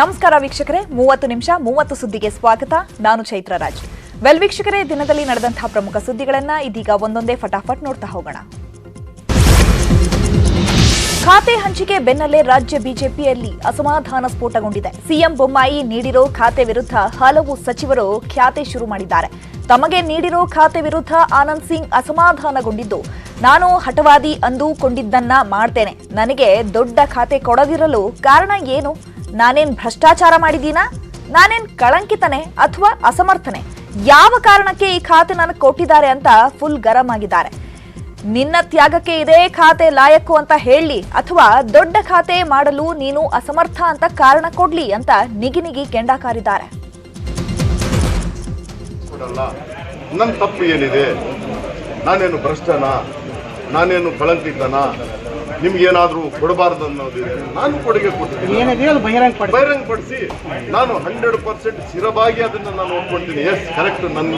ನಮಸ್ಕಾರ ವೀಕ್ಷಕರೇ, ಮೂವತ್ತು ನಿಮಿಷ, ಮೂವತ್ತು ಸುದ್ದಿಗೆ ಸ್ವಾಗತ. ನಾನು ಚೈತ್ರ ರಾಜ್ ವೆಲ್ ವೀಕ್ಷಕರೇ, ದಿನದಲ್ಲಿ ನಡೆದಂತಹ ಪ್ರಮುಖ ಸುದ್ದಿಗಳನ್ನ ಇದೀಗ ಒಂದೊಂದೇ ಫಟಾಫಟ್ ನೋಡ್ತಾ ಹೋಗೋಣ. ಖಾತೆ ಹಂಚಿಕೆ ಬೆನ್ನಲ್ಲೇ ರಾಜ್ಯ ಬಿಜೆಪಿಯಲ್ಲಿ ಅಸಮಾಧಾನ ಸ್ಫೋಟಗೊಂಡಿದೆ. ಸಿಎಂ ಬೊಮ್ಮಾಯಿ ನೀಡಿರೋ ಖಾತೆ ವಿರುದ್ಧ ಹಲವು ಸಚಿವರು ಖ್ಯಾತೆ ಶುರು ಮಾಡಿದ್ದಾರೆ. ತಮಗೆ ನೀಡಿರೋ ಖಾತೆ ವಿರುದ್ಧ ಆನಂದ್ ಸಿಂಗ್ ಅಸಮಾಧಾನಗೊಂಡಿದ್ದು, ನಾನು ಹಠವಾದಿ ಅಂದುಕೊಂಡಿದ್ದನ್ನ ಮಾಡ್ತೇನೆ. ನನಗೆ ದೊಡ್ಡ ಖಾತೆ ಕೊಡದಿರಲು ಕಾರಣ ಏನು? ನಾನೇನ್ ಭ್ರಷ್ಟಾಚಾರ ಮಾಡಿದೀನಾ ನಾನೇನ್ ಕಳಂಕಿತನೆ ಅಥವಾ ಅಸಮರ್ಥನೆ? ಯಾವ ಕಾರಣಕ್ಕೆ ಈ ಖಾತೆ ನನಗೆ ಕೊಟ್ಟಿದ್ದಾರೆ ಅಂತ ಫುಲ್ ಗರಂ ಆಗಿದ್ದಾರೆ ನಿನ್ನ ತ್ಯಾಗಕ್ಕೆ ಇದೇ ಖಾತೆ ಲಾಯಕ್ಕು ಅಂತ ಹೇಳಿ ಅಥವಾ ದೊಡ್ಡ ಖಾತೆ ಮಾಡಲು ನೀನು ಅಸಮರ್ಥ ಅಂತ ಕಾರಣ ಕೊಡ್ಲಿ ಅಂತ ನಿಗಿ ನಿಗಿ ಕಾರಿದ್ದಾರೆ. ನನ್ನ ತಪ್ಪು ಏನಿದೆ? ನಾನೇನು ಭ್ರಷ್ಟನ? ನಾನೇನು ಕಳಂಕಿತನ? ನಿಮ್ಗೇನಾದ್ರೂ ಕೊಡಬಾರ್ದು ಅನ್ನೋದಿದೆ ನಾನು ಕೊಡುಗೆ ಕೊಡ್ತೀನಿ. ಬಹಿರಂಗ ಬಹಿರಂಗ ಪಡಿಸಿ. ನಾನು ಹಂಡ್ರೆಡ್ ಪರ್ಸೆಂಟ್ ಸ್ಥಿರವಾಗಿ ಅದನ್ನು ನಾನು ಒಪ್ಕೊಳ್ತೀನಿ ಎಸ್ ಕರೆಕ್ಟ್ ನನ್ನ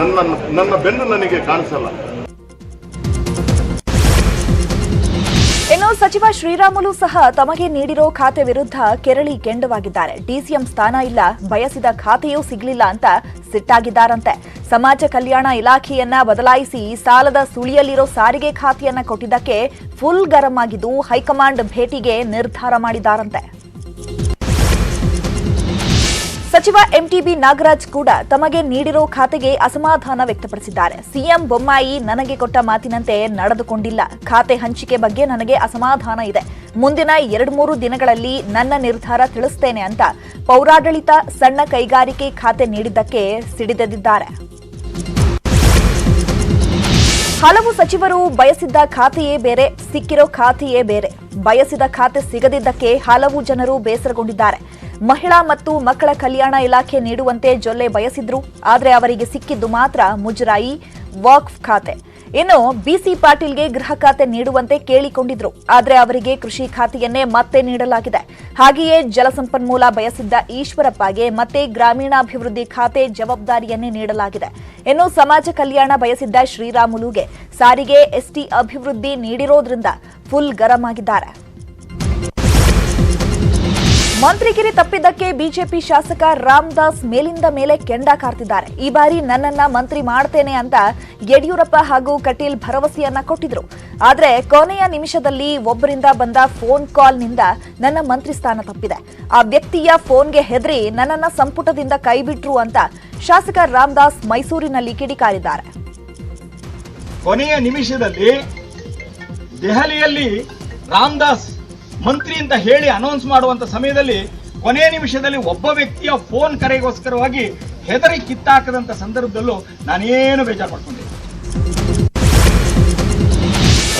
ನನ್ನ ನನ್ನ ಬೆನ್ನು ನನಗೆ ಕಾಣಿಸಲ್ಲ. ಸಚಿವ ಶ್ರೀರಾಮುಲು ಸಹ ತಮಗೆ ನೀಡಿರೋ ಖಾತೆ ವಿರುದ್ಧ ಕೆರಳಿ ಕೆಂಡವಾಗಿದ್ದಾರೆ. ಡಿಸಿಎಂ ಸ್ಥಾನ ಇಲ್ಲ, ಬಯಸಿದ ಖಾತೆಯೂ ಸಿಗಲಿಲ್ಲ ಅಂತ ಸಿಟ್ಟಾಗಿದ್ದಾರಂತೆ. ಸಮಾಜ ಕಲ್ಯಾಣ ಇಲಾಖೆಯನ್ನ ಬದಲಾಯಿಸಿ ಸಾಲದ ಸುಳಿಯಲ್ಲಿರೋ ಸಾರಿಗೆ ಖಾತೆಯನ್ನ ಕೊಟ್ಟಿದ್ದಕ್ಕೆ ಫುಲ್ ಗರಂ ಆಗಿದ್ದು ಹೈಕಮಾಂಡ್ ಭೇಟಿಗೆ ನಿರ್ಧಾರ ಮಾಡಿದ್ದಾರಂತೆ. ಸಚಿವ ಎಂಟಿಬಿ ನಾಗರಾಜ್ ಕೂಡ ತಮಗೆ ನೀಡಿರೋ ಖಾತೆಗೆ ಅಸಮಾಧಾನ ವ್ಯಕ್ತಪಡಿಸಿದ್ದಾರೆ. ಸಿಎಂ ಬೊಮ್ಮಾಯಿ ನನಗೆ ಕೊಟ್ಟ ಮಾತಿನಂತೆ ನಡೆದುಕೊಂಡಿಲ್ಲ. ಖಾತೆ ಹಂಚಿಕೆ ಬಗ್ಗೆ ನನಗೆ ಅಸಮಾಧಾನ ಇದೆ. ಮುಂದಿನ ಎರಡು ಮೂರು ದಿನಗಳಲ್ಲಿ ನನ್ನ ನಿರ್ಧಾರ ತಿಳಿಸ್ತೇನೆ ಅಂತ ಪೌರಾಡಳಿತ ಸಣ್ಣ ಕೈಗಾರಿಕೆ ಖಾತೆ ನೀಡಿದ್ದಕ್ಕೆ ಸಿಡಿದೆದಿದ್ದಾರೆ ಹಲವು ಸಚಿವರು ಬಯಸಿದ್ದ ಖಾತೆಯೇ ಬೇರೆ, ಸಿಕ್ಕಿರೋ ಖಾತೆಯೇ ಬೇರೆ. ಬಯಸಿದ ಖಾತೆ ಸಿಗದಿದ್ದಕ್ಕೆ ಹಲವು ಜನರು ಬೇಸರಗೊಂಡಿದ್ದಾರೆ. ಮಹಿಳಾ ಮತ್ತು ಮಕ್ಕಳ ಕಲ್ಯಾಣ ಇಲಾಖೆ ನೀಡುವಂತೆ ಜೊಲ್ಲೆ ಬಯಸಿದ್ರು. ಆದರೆ ಅವರಿಗೆ ಸಿಕ್ಕಿದ್ದು ಮಾತ್ರ ಮುಜರಾಯಿ ವಾಕ್ಫ್ ಖಾತೆ. ಇನ್ನು ಬಿಸಿ ಪಾಟೀಲ್ಗೆ ಗೃಹ ಖಾತೆ ನೀಡುವಂತೆ ಕೇಳಿಕೊಂಡಿದ್ರು. ಆದರೆ ಅವರಿಗೆ ಕೃಷಿ ಖಾತೆಯನ್ನೇ ಮತ್ತೆ ನೀಡಲಾಗಿದೆ. ಹಾಗೆಯೇ ಜಲಸಂಪನ್ಮೂಲ ಬಯಸಿದ್ದ ಈಶ್ವರಪ್ಪಗೆ ಮತ್ತೆ ಗ್ರಾಮೀಣಾಭಿವೃದ್ಧಿ ಖಾತೆ ಜವಾಬ್ದಾರಿಯನ್ನೇ ನೀಡಲಾಗಿದೆ. ಇನ್ನು ಸಮಾಜ ಕಲ್ಯಾಣ ಬಯಸಿದ್ದ ಶ್ರೀರಾಮುಲುಗೆ ಸಾರಿಗೆ ಎಸ್ಟಿ ಅಭಿವೃದ್ಧಿ ನೀಡಿರೋದ್ರಿಂದ ಫುಲ್ ಗರಂ ಆಗಿದ್ದಾರೆ. ಮಂತ್ರಿಗಿರಿ ತಪ್ಪಿದ್ದಕ್ಕೆ ಬಿಜೆಪಿ ಶಾಸಕ ರಾಮದಾಸ್ ಮೇಲಿಂದ ಮೇಲೆ ಕೆಂಡ ಕಾರ್ತಿದ್ದಾರೆ. ಈ ಬಾರಿ ನನ್ನನ್ನ ಮಂತ್ರಿ ಮಾಡ್ತೇನೆ ಅಂತ ಯಡಿಯೂರಪ್ಪ ಹಾಗೂ ಕಟೀಲ್ ಭರವಸೆಯನ್ನ ಕೊಟ್ಟಿದ್ರು. ಆದ್ರೆ ಕೊನೆಯ ನಿಮಿಷದಲ್ಲಿ ಒಬ್ಬರಿಂದ ಬಂದ ಫೋನ್ ಕಾಲ್ನಿಂದ ನನ್ನ ಮಂತ್ರಿ ಸ್ಥಾನ ತಪ್ಪಿದೆ. ಆ ವ್ಯಕ್ತಿಯ ಫೋನ್ಗೆ ಹೆದರಿ ನನ್ನನ್ನ ಸಂಪುಟದಿಂದ ಕೈಬಿಟ್ರು ಅಂತ ಶಾಸಕ ರಾಮದಾಸ್ ಮೈಸೂರಿನಲ್ಲಿ ಕಿಡಿಕಾರಿದ್ದಾರೆ. ಕೊನೆಯ ನಿಮಿಷದಲ್ಲಿ ದೆಹಲಿಯಲ್ಲಿ ರಾಮದಾಸ್ ಮಂತ್ರಿ ಅಂತ ಹೇಳಿ ಅನೌನ್ಸ್ ಮಾಡುವಂತ ಸಮಯದಲ್ಲಿ ಕೊನೆ ನಿಮಿಷದಲ್ಲಿ ಒಬ್ಬ ವ್ಯಕ್ತಿಯ ಫೋನ್ ಕರೆಗೋಸ್ಕರವಾಗಿ ಹೆದರಿ ಕಿತ್ತಾಕದಂತ ಸಂದರ್ಭದಲ್ಲೂ ನಾನೇನು ಬೇಜಾರು ಪಡ್ಕೊಂಡಿದ್ದೆ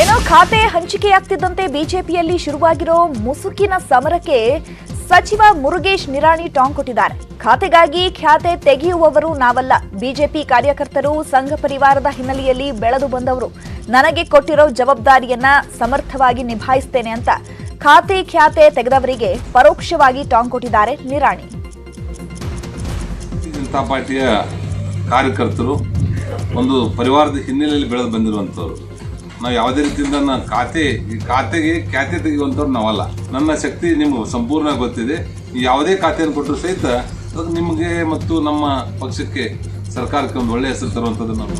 ಏನೋ ಖಾತೆ ಹಂಚಿಕೆಯಾಗ್ತಿದ್ದಂತೆ ಬಿಜೆಪಿಯಲ್ಲಿ ಶುರುವಾಗಿರೋ ಮುಸುಕಿನ ಸಮರಕ್ಕೆ ಸಚಿವ ಮುರುಗೇಶ್ ನಿರಾಣಿ ಟಾಂಗ್ ಕೊಟ್ಟಿದ್ದಾರೆ. ಖಾತೆಗಾಗಿ ಖ್ಯಾತೆ ತೆಗೆಯುವವರು ನಾವಲ್ಲ. ಬಿಜೆಪಿ ಕಾರ್ಯಕರ್ತರು ಸಂಘ ಪರಿವಾರದ ಹಿನ್ನೆಲೆಯಲ್ಲಿ ಬೆಳೆದು ಬಂದವರು. ನನಗೆ ಕೊಟ್ಟಿರೋ ಜವಾಬ್ದಾರಿಯನ್ನ ಸಮರ್ಥವಾಗಿ ನಿಭಾಯಿಸ್ತೇನೆ ಅಂತ ಖಾತೆ ಖ್ಯಾತೆ ತೆಗೆದವರಿಗೆ ಪರೋಕ್ಷವಾಗಿ ಟಾಂಗ್ ಕೊಟ್ಟಿದ್ದಾರೆ ನಿರಾಣಿ. ಜನತಾ ಪಾರ್ಟಿಯ ಕಾರ್ಯಕರ್ತರು ಒಂದು ಪರಿವಾರದ ಹಿನ್ನೆಲೆಯಲ್ಲಿ ಬೆಳೆದು ಬಂದಿರುವಂಥವ್ರು. ನಾವು ಯಾವುದೇ ರೀತಿಯಿಂದ ನನ್ನ ಖಾತೆ, ಈ ಖಾತೆಗೆ ಖ್ಯಾತೆ ತೆಗೆಯುವಂಥವ್ರು ನಾವಲ್ಲ. ನನ್ನ ಶಕ್ತಿ ನಿಮಗೆ ಸಂಪೂರ್ಣ ಗೊತ್ತಿದೆ. ಯಾವುದೇ ಖಾತೆಯನ್ನು ಕೊಟ್ಟರು ಸಹಿತ ಅದು ನಿಮಗೆ ಮತ್ತು ನಮ್ಮ ಪಕ್ಷಕ್ಕೆ ಸರ್ಕಾರಕ್ಕೆ ಒಂದು ಒಳ್ಳೆಯ ಹೆಸರು ತರುವಂಥದ್ದು ನಾವು.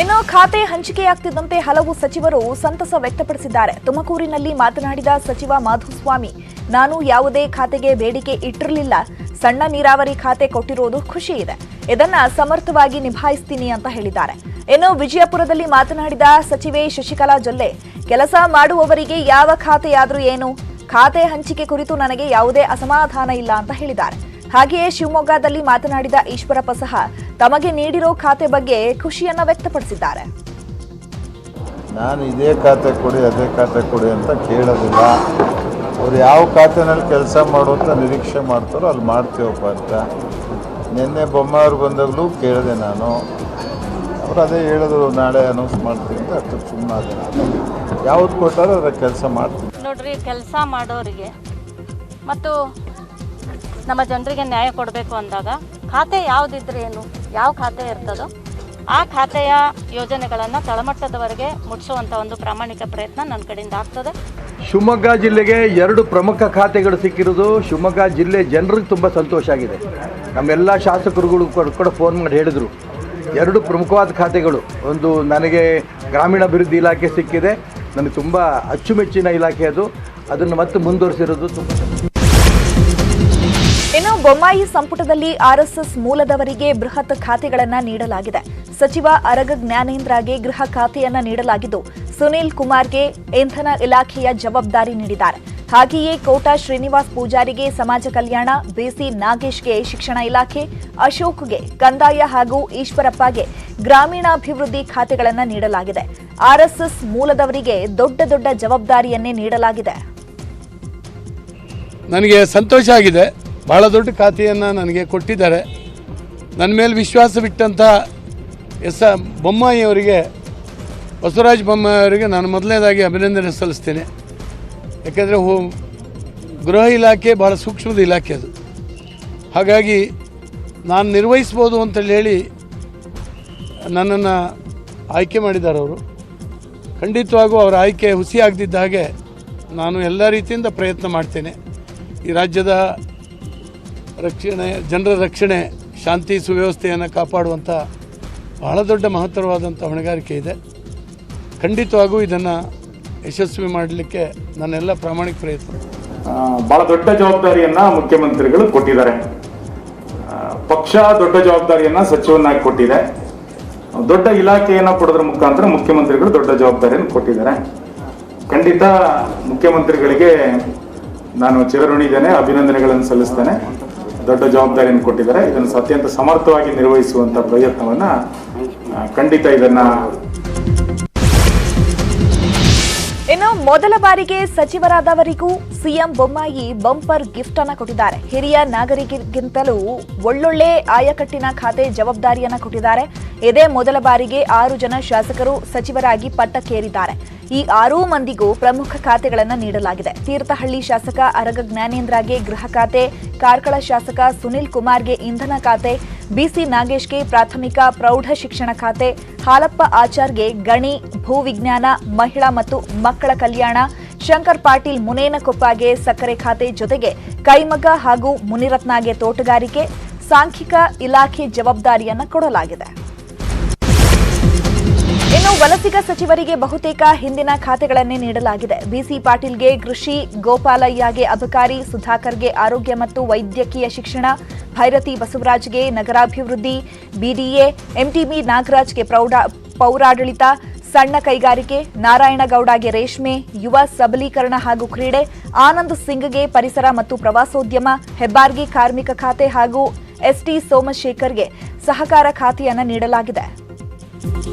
ಇನ್ನು ಖಾತೆ ಹಂಚಿಕೆಯಾಗ್ತಿದ್ದಂತೆ ಹಲವು ಸಚಿವರು ಸಂತಸ ವ್ಯಕ್ತಪಡಿಸಿದ್ದಾರೆ. ತುಮಕೂರಿನಲ್ಲಿ ಮಾತನಾಡಿದ ಸಚಿವ ಮಾಧುಸ್ವಾಮಿ, ನಾನು ಯಾವುದೇ ಖಾತೆಗೆ ಬೇಡಿಕೆ ಇಟ್ಟಿರಲಿಲ್ಲ. ಸಣ್ಣ ನೀರಾವರಿ ಖಾತೆ ಕೊಟ್ಟಿರೋದು ಖುಷಿ ಇದೆ. ಇದನ್ನ ಸಮರ್ಥವಾಗಿ ನಿಭಾಯಿಸ್ತೀನಿ ಅಂತ ಹೇಳಿದ್ದಾರೆ. ಇನ್ನು ವಿಜಯಪುರದಲ್ಲಿ ಮಾತನಾಡಿದ ಸಚಿವೆ ಶಶಿಕಲಾ ಜೊಲ್ಲೆ, ಕೆಲಸ ಮಾಡುವವರಿಗೆ ಯಾವ ಖಾತೆಯಾದರೂ ಏನು. ಖಾತೆ ಹಂಚಿಕೆ ಕುರಿತು ನನಗೆ ಯಾವುದೇ ಅಸಮಾಧಾನ ಇಲ್ಲ ಅಂತ ಹೇಳಿದ್ದಾರೆ. ಹಾಗೆಯೇ ಶಿವಮೊಗ್ಗದಲ್ಲಿ ಮಾತನಾಡಿದ ಈಶ್ವರಪ್ಪ ಸಹ ತಮಗೆ ನೀಡಿರೋ ಖಾತೆ ಬಗ್ಗೆ ಖುಷಿಯನ್ನ ವ್ಯಕ್ತಪಡಿಸಿದ್ದಾರೆ. ನಾನು ಇದೇ ಖಾತೆ ಕೊಡಿ ಅದೇ ಖಾತೆ ಕೊಡಿ ಅಂತ ಕೇಳೋದಿಲ್ಲ. ಅವ್ರು ಯಾವ ಖಾತೆನಲ್ಲಿ ಕೆಲಸ ಮಾಡುವಂತ ನಿರೀಕ್ಷೆ ಮಾಡ್ತಾರೋ ಅಲ್ಲಿ ಮಾಡ್ತೀವಪ್ಪ ಅಂತ. ನಿನ್ನೆ ಬೊಮ್ಮಾವ್ರು ಬಂದಾಗಲೂ ಕೇಳಿದೆ ನಾನು. ಅವ್ರು ಅದೇ ಹೇಳಿದ್ರು ನಾಳೆ ಅನೌನ್ಸ್ ಮಾಡ್ತೀನಿ ಅಂತ ಅಷ್ಟು ಸುಮ್ಮನೆ ಯಾವ್ದು ಕೊಟ್ಟಾರೋ ಅದರ ಕೆಲಸ ಮಾಡ್ತೀನಿ. ನೋಡ್ರಿ ಕೆಲಸ ಮಾಡೋರಿಗೆ. ಮತ್ತು ನಮ್ಮ ಜನರಿಗೆ ನ್ಯಾಯ ಕೊಡಬೇಕು ಅಂದಾಗ ಖಾತೆ ಯಾವುದಿದ್ರೆ ಏನು? ಯಾವ ಖಾತೆ ಇರ್ತದೋ ಆ ಖಾತೆಯ ಯೋಜನೆಗಳನ್ನು ತಳಮಟ್ಟದವರೆಗೆ ಮುಟ್ಟಿಸುವಂಥ ಒಂದು ಪ್ರಾಮಾಣಿಕ ಪ್ರಯತ್ನ ನನ್ನ ಕಡೆಯಿಂದ ಆಗ್ತದೆ. ಶಿವಮೊಗ್ಗ ಜಿಲ್ಲೆಗೆ ಎರಡು ಪ್ರಮುಖ ಖಾತೆಗಳು ಸಿಕ್ಕಿರೋದು ಶಿವಮೊಗ್ಗ ಜಿಲ್ಲೆ ಜನರಿಗೆ ತುಂಬ ಸಂತೋಷ ಆಗಿದೆ. ನಮ್ಮೆಲ್ಲ ಶಾಸಕರುಗಳು ಕೂಡ ಫೋನ್ ಮಾಡಿ ಹೇಳಿದರು. ಎರಡು ಪ್ರಮುಖವಾದ ಖಾತೆಗಳು. ಒಂದು ನನಗೆ ಗ್ರಾಮೀಣಾಭಿವೃದ್ಧಿ ಇಲಾಖೆ ಸಿಕ್ಕಿದೆ. ನನಗೆ ತುಂಬ ಅಚ್ಚುಮೆಚ್ಚಿನ ಇಲಾಖೆ ಅದು. ಅದನ್ನು ಮತ್ತೆ ಮುಂದುವರಿಸಿರೋದು ತುಂಬ ಬೊಮ್ಮಾಯಿ ಸಂಪುಟದಲ್ಲಿ ಆರ್ಎಸ್ಎಸ್ ಮೂಲದವರಿಗೆ ಬೃಹತ್ ಖಾತೆಗಳನ್ನು ನೀಡಲಾಗಿದೆ. ಸಚಿವ ಅರಗ ಜ್ಞಾನೇಂದ್ರಗೆ ಗೃಹ ಖಾತೆಯನ್ನ ನೀಡಲಾಗಿದ್ದು, ಸುನೀಲ್ ಕುಮಾರ್ಗೆ ಇಂಧನ ಇಲಾಖೆಯ ಜವಾಬ್ದಾರಿ ನೀಡಿದ್ದಾರೆ. ಹಾಗೆಯೇ ಕೋಟಾ ಶ್ರೀನಿವಾಸ್ ಪೂಜಾರಿಗೆ ಸಮಾಜ ಕಲ್ಯಾಣ, ಬಿಸಿ ನಾಗೇಶ್ಗೆ ಶಿಕ್ಷಣ ಇಲಾಖೆ, ಅಶೋಕ್ಗೆ ಕಂದಾಯ ಹಾಗೂ ಈಶ್ವರಪ್ಪಗೆ ಗ್ರಾಮೀಣಾಭಿವೃದ್ಧಿ ಖಾತೆಗಳನ್ನು ನೀಡಲಾಗಿದೆ. ಆರ್ಎಸ್ಎಸ್ ಮೂಲದವರಿಗೆ ದೊಡ್ಡ ದೊಡ್ಡ ಜವಾಬ್ದಾರಿಯನ್ನೇ ನೀಡಲಾಗಿದೆ. ನನಗೆ ಸಂತೋಷ ಆಗಿದೆ. ಭಾಳ ದೊಡ್ಡ ಖಾತೆಯನ್ನು ನನಗೆ ಕೊಟ್ಟಿದ್ದಾರೆ. ನನ್ನ ಮೇಲೆ ವಿಶ್ವಾಸ ಬಿಟ್ಟಂಥ ಎಸ್ ಬೊಮ್ಮಾಯಿಯವರಿಗೆ ಬಸವರಾಜ ಬೊಮ್ಮಾಯಿಯವರಿಗೆ ನಾನು ಮೊದಲನೇದಾಗಿ ಅಭಿನಂದನೆ ಸಲ್ಲಿಸ್ತೇನೆ. ಯಾಕೆಂದರೆ ಹೋ, ಗೃಹ ಇಲಾಖೆ ಭಾಳ ಸೂಕ್ಷ್ಮದ ಇಲಾಖೆ ಅದು. ಹಾಗಾಗಿ ನಾನು ನಿರ್ವಹಿಸ್ಬೋದು ಅಂತೇಳಿ ಹೇಳಿ ನನ್ನನ್ನು ಆಯ್ಕೆ ಮಾಡಿದ್ದಾರೆ ಅವರು. ಖಂಡಿತವಾಗೂ ಅವರ ಆಯ್ಕೆ ಹುಸಿ ಆಗದಿದ್ದ ಹಾಗೆ ನಾನು ಎಲ್ಲ ರೀತಿಯಿಂದ ಪ್ರಯತ್ನ ಮಾಡ್ತೇನೆ. ಈ ರಾಜ್ಯದ ರಕ್ಷಣೆ, ಜನರ ರಕ್ಷಣೆ, ಶಾಂತಿ ಸುವ್ಯವಸ್ಥೆಯನ್ನು ಕಾಪಾಡುವಂಥ ಬಹಳ ದೊಡ್ಡ ಮಹತ್ತರವಾದಂಥ ಹೊಣೆಗಾರಿಕೆ ಇದೆ. ಖಂಡಿತವಾಗೂ ಇದನ್ನು ಯಶಸ್ವಿ ಮಾಡಲಿಕ್ಕೆ ನನ್ನೆಲ್ಲ ಪ್ರಾಮಾಣಿಕ ಪ್ರಯತ್ನ. ಬಹಳ ದೊಡ್ಡ ಜವಾಬ್ದಾರಿಯನ್ನು ಮುಖ್ಯಮಂತ್ರಿಗಳು ಕೊಟ್ಟಿದ್ದಾರೆ. ಪಕ್ಷ ದೊಡ್ಡ ಜವಾಬ್ದಾರಿಯನ್ನು ಸಚಿವನಾಗಿ ಕೊಟ್ಟಿದೆ. ದೊಡ್ಡ ಇಲಾಖೆಯನ್ನು ಕೊಡೋದ್ರ ಮುಖಾಂತರ ಮುಖ್ಯಮಂತ್ರಿಗಳು ದೊಡ್ಡ ಜವಾಬ್ದಾರಿಯನ್ನು ಕೊಟ್ಟಿದ್ದಾರೆ. ಖಂಡಿತ ಮುಖ್ಯಮಂತ್ರಿಗಳಿಗೆ ನಾನು ಚಿರಋಣಿದ್ದೇನೆ, ಅಭಿನಂದನೆಗಳನ್ನು ಸಲ್ಲಿಸ್ತೇನೆ. ದೊಡ್ಡ ಜವಾಬ್ದಾರಿಯನ್ನು ಕೊಟ್ಟಿದ್ದಾರೆ. ಇದನ್ನು ಅತ್ಯಂತ ಸಮರ್ಥವಾಗಿ ನಿರ್ವಹಿಸುವಂತ ಪ್ರಯತ್ನವನ್ನ ಖಂಡಿತ ಇದನ್ನ ಇನ್ನು ಮೊದಲ ಬಾರಿಗೆ ಸಚಿವರಾದವರಿಗೂ ಸಿಎಂ ಬೊಮ್ಮಾಯಿ ಬಂಪರ್ ಗಿಫ್ಟ್ ಅನ್ನ ಕೊಟ್ಟಿದ್ದಾರೆ. ಹಿರಿಯ ನಾಗರಿಕರಿಗಿಂತಲೂ ಒಳ್ಳೊಳ್ಳೆ ಆಯಕಟ್ಟಿನ ಖಾತೆ ಜವಾಬ್ದಾರಿಯನ್ನ ಕೊಟ್ಟಿದ್ದಾರೆ. ಇದೇ ಮೊದಲ ಬಾರಿಗೆ ಆರು ಜನ ಶಾಸಕರು ಸಚಿವರಾಗಿ ಪಟ್ಟಕ್ಕೇರಿದ್ದಾರೆ. ಈ ಆರೂ ಮಂದಿಗೂ ಪ್ರಮುಖ ಖಾತೆಗಳನ್ನು ನೀಡಲಾಗಿದೆ. ತೀರ್ಥಹಳ್ಳಿ ಶಾಸಕ ಅರಗ ಜ್ಞಾನೇಂದ್ರಗೆ ಗೃಹ ಖಾತೆ, ಕಾರ್ಕಳ ಶಾಸಕ ಸುನಿಲ್ ಕುಮಾರ್ಗೆ ಇಂಧನ ಖಾತೆ, ಬಿಸಿ ನಾಗೇಶ್ಗೆ ಪ್ರಾಥಮಿಕ ಪ್ರೌಢ ಶಿಕ್ಷಣ ಖಾತೆ, ಹಾಲಪ್ಪ ಆಚಾರ್ಗೆ ಗಣಿ, ಭೂವಿಜ್ಞಾನ, ಮಹಿಳಾ ಮತ್ತು ಮಕ್ಕಳ ಕಲ್ಯಾಣ, ಶಂಕರ್ ಪಾಟೀಲ್ ಮುನೇನಕೊಪ್ಪಗೆ ಸಕ್ಕರೆ ಖಾತೆ ಜೊತೆಗೆ ಕೈಮಗ ಹಾಗೂ ಮುನಿರತ್ನಾಗೆ ತೋಟಗಾರಿಕೆ, ಸಾಂಖ್ಯಿಕ ಇಲಾಖೆ ಜವಾಬ್ದಾರಿಯನ್ನು ಕೊಡಲಾಗಿದೆ. ವಲಸಿಗ ಸಚಿವರಿಗೆ ಬಹುತೇಕ ಹಿಂದಿನ ಖಾತೆಗಳನ್ನೇ ನೀಡಲಾಗಿದೆ. ಬಿಸಿ ಪಾಟೀಲ್ಗೆ ಕೃಷಿ, ಗೋಪಾಲಯ್ಯಗೆ ಅಬಕಾರಿ, ಸುಧಾಕರ್ಗೆ ಆರೋಗ್ಯ ಮತ್ತು ವೈದ್ಯಕೀಯ ಶಿಕ್ಷಣ, ಭೈರತಿ ಬಸವರಾಜ್ಗೆ ನಗರಾಭಿವೃದ್ಧಿ ಬಿಡಿಎ ಎಂಟಿಬಿ ನಾಗರಾಜ್ಗೆ ಪೌರಾಡಳಿತ, ಸಣ್ಣ ಕೈಗಾರಿಕೆ, ನಾರಾಯಣಗೌಡಗೆ ರೇಷ್ಮೆ, ಯುವ ಸಬಲೀಕರಣ ಹಾಗೂ ಕ್ರೀಡೆ, ಆನಂದ್ ಸಿಂಗ್ಗೆ ಪರಿಸರ ಮತ್ತು ಪ್ರವಾಸೋದ್ಯಮ, ಹೆಬ್ಬಾರ್ಗಿ ಕಾರ್ಮಿಕ ಖಾತೆ ಹಾಗೂ ಎಸ್ಟಿ ಸೋಮಶೇಖರ್ಗೆ ಸಹಕಾರ ಖಾತೆಯನ್ನು ನೀಡಲಾಗಿದೆ.